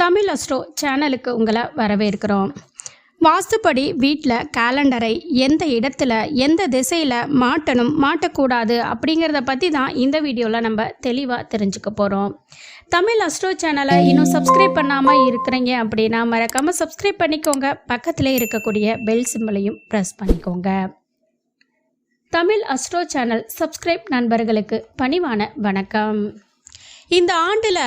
Tamil astro சேனலுக்கு உங்களை வரவேற்கிறோம். வாஸ்துப்படி வீட்டில் கேலண்டரை எந்த இடத்துல எந்த திசையில் மாட்டணும் மாட்டக்கூடாது அப்படிங்கிறத பற்றி தான் இந்த வீடியோவில் நம்ம தெளிவாக தெரிஞ்சுக்க போகிறோம் தமிழ் அஸ்ட்ரோ சேனலை இன்னும் சப்ஸ்கிரைப் பண்ணாமல் இருக்கிறீங்க அப்படின்னா மறக்காமல் சப்ஸ்கிரைப் பண்ணிக்கோங்க. பக்கத்தில் இருக்கக்கூடிய பெல் சிம்பிளையும் ப்ரெஸ் பண்ணிக்கோங்க. தமிழ் அஸ்ட்ரோ சேனல் சப்ஸ்கிரைப் நண்பர்களுக்கு பணிவான வணக்கம். இந்த ஆண்டில்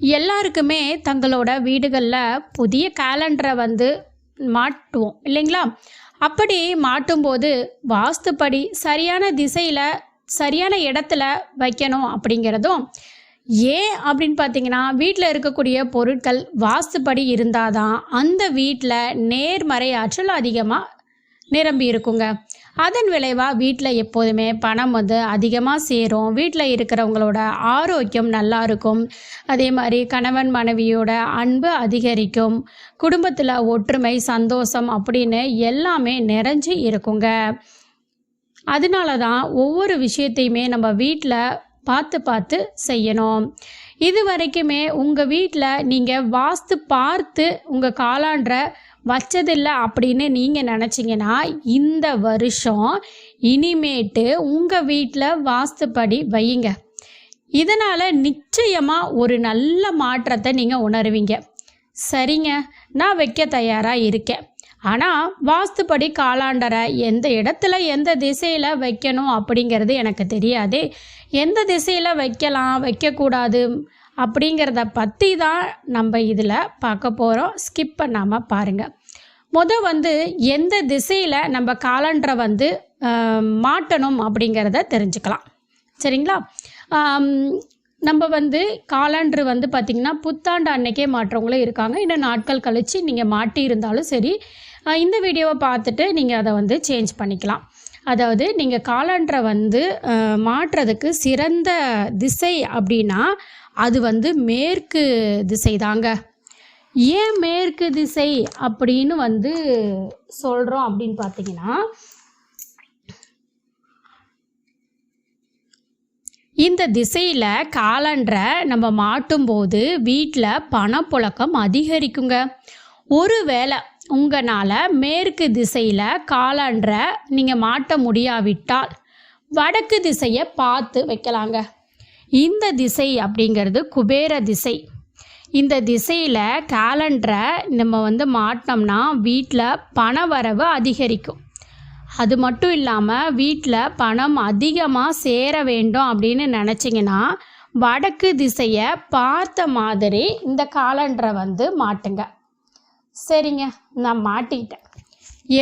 எல்லாருக்குமே தங்களோட வீடுகளில் புதிய கேலண்டரை வந்து மாட்டுவோம் இல்லைங்களா? அப்படி மாட்டும்போது வாஸ்துப்படி சரியான திசையில் சரியான இடத்துல வைக்கணும் அப்படிங்கிறதும் ஏன் அப்படின்னு பார்த்தீங்கன்னா வீட்டில் இருக்கக்கூடிய பொருட்கள் வாஸ்துப்படி இருந்தால் தான் அந்த வீட்டில் நேர்மறை ஆற்றல் அதிகமாக நிரம்பி இருக்குங்க அதன் விளைவாக வீட்டில் எப்போதுமே பணம் வந்து அதிகமாக சேரும். வீட்டில் இருக்கிறவங்களோட ஆரோக்கியம் நல்லா இருக்கும். அதே மாதிரி கணவன் மனைவியோட அன்பு அதிகரிக்கும். குடும்பத்தில் ஒற்றுமை சந்தோஷம் அப்படின்னு எல்லாமே நிறைஞ்சு இருக்குங்க. அதனால தான் ஒவ்வொரு விஷயத்தையுமே நம்ம வீட்டில் பார்த்து பார்த்து செய்யணும். இது வரைக்குமே உங்கள் வீட்டில் நீங்கள் வாஸ்து பார்த்து உங்கள் காலாண்டரை வச்சதில்லை அப்படின்னு நீங்கள் நினச்சிங்கன்னா இந்த வருஷம் இனிமேட்டு உங்கள் வீட்டில் வாஸ்துப்படி வையுங்க. இதனால் நிச்சயமாக ஒரு நல்ல மாற்றத்தை நீங்கள் உணருவீங்க. சரிங்க நான் வைக்க தயாராக இருக்கேன். ஆனால் வாஸ்துப்படி காலாண்டரை எந்த இடத்துல எந்த திசையில் வைக்கணும் அப்படிங்கிறது எனக்கு தெரியாது. எந்த திசையில் வைக்கலாம் வைக்கக்கூடாது அப்படிங்கிறத பற்றி தான் நம்ம இதில் பார்க்க போகிறோம் ஸ்கிப் பண்ணாமல் பாருங்கள் முத வந்து எந்த திசையில் நம்ம காலண்டரை வந்து மாட்டணும் அப்படிங்கிறத தெரிஞ்சுக்கலாம். சரிங்களா? நம்ம வந்து காலண்டர் வந்து பார்த்திங்கன்னா புத்தாண்டு அன்னைக்கே மாற்றவங்களும் இருக்காங்க. இன்னும் நாட்கள் கழித்து நீங்கள் மாட்டி இருந்தாலும் சரி இந்த வீடியோவை பார்த்துட்டு நீங்கள் அதை வந்து சேஞ்ச் பண்ணிக்கலாம். அதாவது நீங்கள் காலண்டரை வந்து மாற்றுறதுக்கு சிறந்த திசை அப்படின்னா அது வந்து மேற்கு திசை தாங்க ஏன் மேற்கு திசை அப்படின்னு வந்து சொல்கிறோம் அப்படின்னு பார்த்தீங்கன்னா இந்த திசையில் காலண்டரை நம்ம மாட்டும்போது வீட்டில் பணப்புழக்கம் அதிகரிக்குங்க. ஒருவேளை உங்களால் மேற்கு திசையில் காலண்டரை நீங்கள் மாட்ட முடியாவிட்டால் வடக்கு திசையை பார்த்து வைக்கலாங்க. இந்த திசை அப்படிங்கிறது குபேர திசை. இந்த திசையில் கேலண்டரை நம்ம வந்து மாட்டினோம்னா வீட்டில் பண வரவு அதிகரிக்கும். அது மட்டும் இல்லாமல் வீட்டில் பணம் அதிகமாக சேர வேண்டும் அப்படின்னு நினச்சிங்கன்னா வடக்கு திசையை பார்த்த மாதிரி இந்த காலண்டரை வந்து மாட்டுங்க. சரிங்க நான் மாட்டிக்கிட்டேன்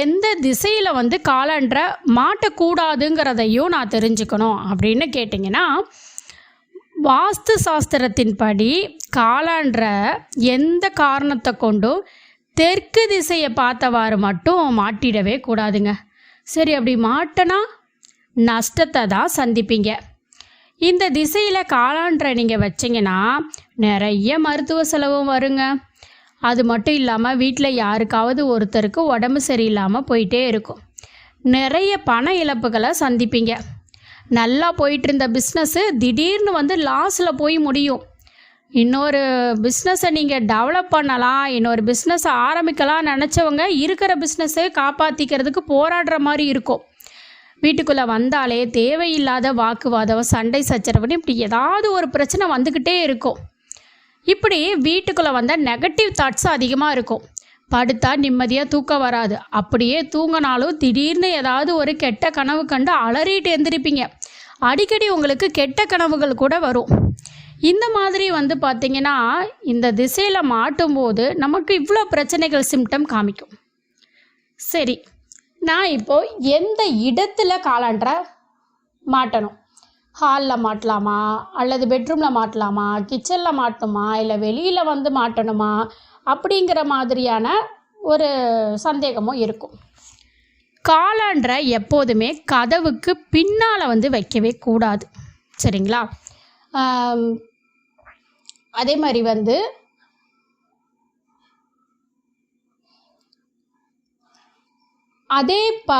எந்த திசையில் வந்து காலண்டரை மாட்டக்கூடாதுங்கிறதையும் நான் தெரிஞ்சுக்கணும் அப்படின்னு கேட்டிங்கன்னா வாஸ்து சாஸ்திரத்தின்படி காலான்ற எந்த காரணத்தை கொண்டும் தெற்கு திசையை பார்த்தவாறு மட்டும் மாட்டிடவே கூடாதுங்க. சரி அப்படி மாட்டினா நஷ்டத்தை தான் சந்திப்பீங்க. இந்த திசையில் காலான்ற நீங்கள் வச்சிங்கன்னா நிறைய மருத்துவ செலவும் வருங்க. அது மட்டும் இல்லாமல் வீட்டில் யாருக்காவது ஒருத்தருக்கு உடம்பு சரியில்லாமல் போயிட்டே இருக்கும். நிறைய பண இழப்புகளை சந்திப்பீங்க. நல்லா போயிட்டு இருந்த பிஸ்னஸ்ஸு திடீர்னு வந்து லாஸில் போய் முடியும். இன்னொரு பிஸ்னஸை நீங்கள் டெவலப் பண்ணலாம் இன்னொரு பிஸ்னஸை ஆரம்பிக்கலாம் நினச்சவங்க இருக்கிற பிஸ்னஸை காப்பாற்றிக்கிறதுக்கு போராடுற மாதிரி இருக்கும். வீட்டுக்குள்ளே வந்தாலே தேவையில்லாத வாக்குவாதம் சண்டை சச்சரவுன்னு இப்படி ஏதாவது ஒரு பிரச்சனை வந்துக்கிட்டே இருக்கும். இப்படி வீட்டுக்குள்ளே வந்தால் நெகட்டிவ் தாட்ஸ் அதிகமாக இருக்கும். படுத்தா நிம்மதியாக தூக்கம் வராது. அப்படியே தூங்கினாலும் திடீர்னு ஏதாவது ஒரு கெட்ட கனவு கண்டு அலறிட்டு எந்திரிப்பீங்க. அடிக்கடி உங்களுக்கு கெட்ட கனவுகள் கூட வரும். இந்த மாதிரி வந்து பார்த்திங்கன்னா இந்த திசையில் மாட்டும்போது நமக்கு இவ்வளோ பிரச்சனைகள் சிம்டம் காமிக்கும். சரி நான் இப்போது எந்த இடத்துல காலாண்டரை மாட்டணும்? ஹாலில் மாட்டலாமா? அல்லது பெட்ரூமில் மாட்டலாமா? கிச்சனில் மாட்டணுமா? இல்லை வெளியில் வந்து மாட்டணுமா? அப்படிங்கிற மாதிரியான ஒரு சந்தேகமும் இருக்கும். காலாண்டரை எப்போதுமே கதவுக்கு பின்னால் வந்து வைக்கவே கூடாது. சரிங்களா? அதே மாதிரி வந்து அதே ப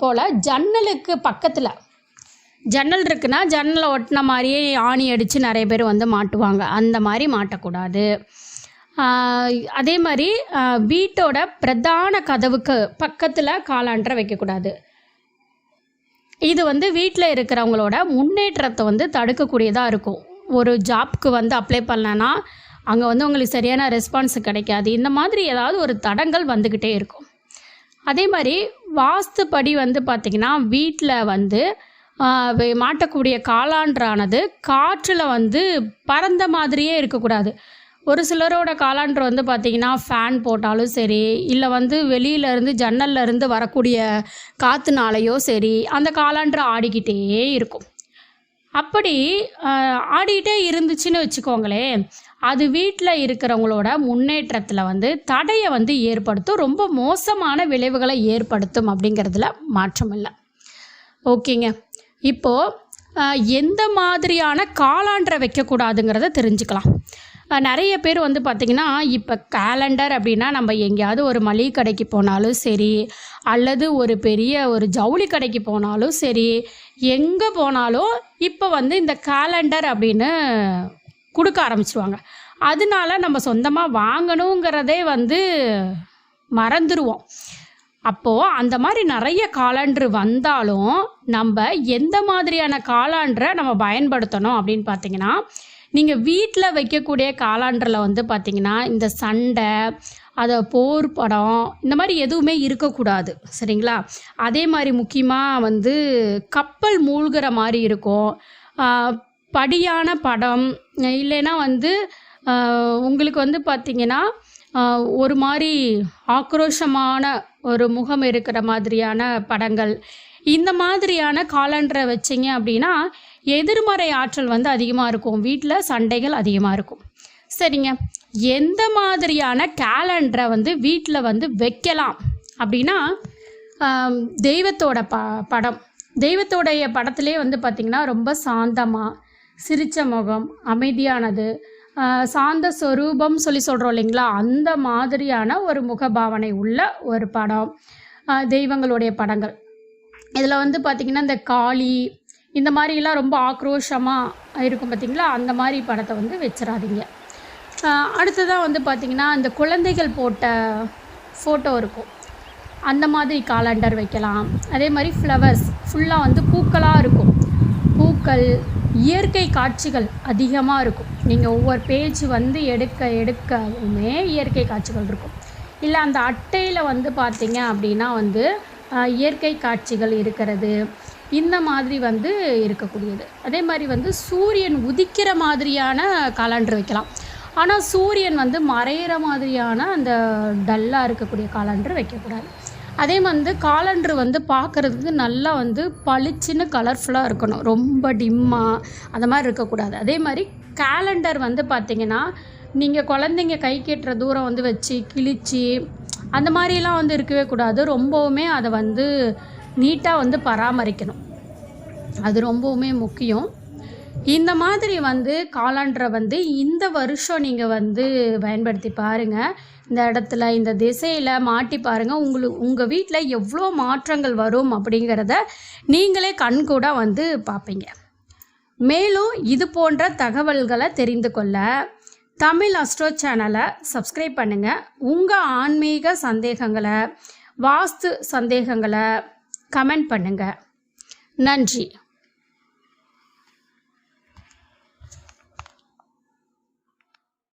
போல் ஜன்னலுக்கு பக்கத்தில் ஜன்னல் இருக்குன்னா ஜன்னலை ஒட்டின மாதிரியே ஆணி அடித்து நிறைய பேர் வந்து மாட்டுவாங்க. அந்த மாதிரி மாட்டக்கூடாது. அதே மாதிரி வீட்டோட பிரதான கதவுக்கு பக்கத்தில் காலாண்டரை வைக்கக்கூடாது. இது வந்து வீட்டில் இருக்கிறவங்களோட முன்னேற்றத்தை வந்து தடுக்கக்கூடியதாக இருக்கும். ஒரு ஜாப்க்கு வந்து அப்ளை பண்ணலன்னா அங்கே வந்து உங்களுக்கு சரியான ரெஸ்பான்ஸ் கிடைக்காது. இந்த மாதிரி ஏதாவது ஒரு தடங்கள் வந்துக்கிட்டே இருக்கும். அதே மாதிரி வாஸ்துப்படி வந்து பார்த்திங்கன்னா வீட்டில் வந்து மாட்டக்கூடிய காலான்றானது காற்றில் வந்து பறந்த மாதிரியே இருக்கக்கூடாது. ஒரு சிலரோட காலாண்டர் வந்து பார்த்திங்கன்னா ஃபேன் போட்டாலும் சரி இல்லை வந்து வெளியிலேருந்து ஜன்னல்ல இருந்து வரக்கூடிய காற்றுனாலையோ சரி அந்த காலாண்டர் ஆடிக்கிட்டே இருக்கும். அப்படி ஆடிக்கிட்டே இருந்துச்சுன்னு வச்சுக்கோங்களேன் அது வீட்டில் இருக்கிறவங்களோட முன்னேற்றத்தில் வந்து தடையை வந்து ஏற்படுத்தும் ரொம்ப மோசமான விளைவுகளை ஏற்படுத்தும் அப்படிங்கிறதுல மாற்றம் இல்லை ஓகேங்க. இப்போது எந்த மாதிரியான காலாண்டரை வைக்கக்கூடாதுங்கிறத தெரிஞ்சுக்கலாம். நிறைய பேர் வந்து பார்த்திங்கன்னா இப்போ கேலண்டர் அப்படின்னா நம்ம எங்கேயாவது ஒரு மளிகை கடைக்கு போனாலும் சரி அல்லது ஒரு பெரிய ஒரு ஜவுளி கடைக்கு போனாலும் சரி எங்கே போனாலும் இப்போ வந்து இந்த கேலண்டர் அப்படின்னு கொடுக்க ஆரம்பிச்சிருவாங்க. அதனால நம்ம சொந்தமாக வாங்கணுங்கிறதே வந்து மறந்துடுவோம் அப்போது அந்த மாதிரி நிறைய காலாண்டர் வந்தாலும் நம்ம எந்த மாதிரியான காலாண்டரை நம்ம பயன்படுத்தணும் அப்படின்னு பார்த்தீங்கன்னா நீங்கள் வீட்டில் வைக்கக்கூடிய காலாண்டரில் வந்து பார்த்தீங்கன்னா இந்த சண்டை அதை போர் படம் இந்த மாதிரி எதுவுமே இருக்கக்கூடாது. சரிங்களா? அதே மாதிரி முக்கியமாக வந்து கப்பல் மூழ்கிற மாதிரி இருக்கும். படியான படம் இல்லைன்னா வந்து உங்களுக்கு வந்து பார்த்திங்கன்னா ஒரு மாதிரி ஆக்ரோஷமான ஒரு முகம் இருக்கிற மாதிரியான படங்கள். இந்த மாதிரியான காலண்டரை வச்சிங்க அப்படின்னா எதிர்மறை ஆற்றல் வந்து அதிகமாக இருக்கும். வீட்டில் சண்டைகள் அதிகமாக இருக்கும். சரிங்க. எந்த மாதிரியான கேலண்டரை வந்து வீட்டில் வந்து வைக்கலாம் அப்படின்னா தெய்வத்தோட ப படம். தெய்வத்தோடைய படத்திலே வந்து பார்த்திங்கன்னா ரொம்ப சாந்தமாக சிரித்த முகம் அமைதியானது சாந்த சொரூபம் சொல்லி சொல்கிறோம் இல்லைங்களா? அந்த மாதிரியான ஒரு முகபாவனை உள்ள ஒரு படம். தெய்வங்களுடைய படங்கள். இதில் வந்து பார்த்திங்கன்னா இந்த காளி இந்த மாதிரிலாம் ரொம்ப ஆக்ரோஷமாக இருக்கும் பார்த்திங்களா அந்த மாதிரி படத்தை வந்து வச்சிடாதீங்க அடுத்ததாக வந்து பார்த்திங்கன்னா இந்த குழந்தைகள் போட்ட ஃபோட்டோ இருக்கும். அந்த மாதிரி காலண்டர் வைக்கலாம். அதே மாதிரி ஃப்ளவர்ஸ் ஃபுல்லாக வந்து பூக்களாக இருக்கும். பூக்கள் இயற்கை காட்சிகள் அதிகமாக இருக்கும். நீங்கள் ஒவ்வொரு பேஜ் வந்து எடுக்க எடுக்கவுமே இயற்கை காட்சிகள் இருக்கும். இல்லை அந்த அட்டையில் வந்து பார்த்தீங்க அப்படின்னா வந்து இயற்கை காட்சிகள் இருக்கிறது. இந்த மாதிரி வந்து இருக்கக்கூடியது. அதே மாதிரி வந்து சூரியன் உதிக்கிற மாதிரியான காலண்டர் வைக்கலாம். ஆனால் சூரியன் வந்து மறையிற மாதிரியான அந்த டல்லாக இருக்கக்கூடிய காலண்டர் வைக்கக்கூடாது. அதே வந்து காலண்டர் வந்து பார்க்குறதுக்கு நல்லா வந்து பளிச்சுன்னு கலர்ஃபுல்லாக இருக்கணும். ரொம்ப டிம்மாக அந்த மாதிரி இருக்கக்கூடாது. அதே மாதிரி கேலண்டர் வந்து பார்த்திங்கன்னா நீங்கள் குழந்தைங்க கை கெட்டுற தூரம் வந்து வச்சு கிழிச்சு அந்த மாதிரிலாம் வந்து இருக்கவே கூடாது. ரொம்பவுமே அதை வந்து நீட்டாக வந்து பராமரிக்கணும். அது ரொம்பவுமே முக்கியம். இந்த மாதிரி வந்து காலாண்டரை வந்து இந்த வருஷம் நீங்கள் வந்து பயன்படுத்தி பாருங்கள் இந்த இடத்துல இந்த திசையில் மாட்டி பாருங்கள் உங்களுக்கு உங்கள் வீட்டில் எவ்வளோ மாற்றங்கள் வரும் அப்படிங்கிறத நீங்களே கண்கூட வந்து பார்ப்பீங்க மேலும் இது போன்ற தகவல்களை தெரிந்து கொள்ள தமிழ் அஸ்ட்ரோ சேனலை சப்ஸ்கிரைப் பண்ணுங்கள் உங்கள் ஆன்மீக சந்தேகங்களை வாஸ்து சந்தேகங்களை கமெண்ட் பண்ணுங்கள் நன்றி.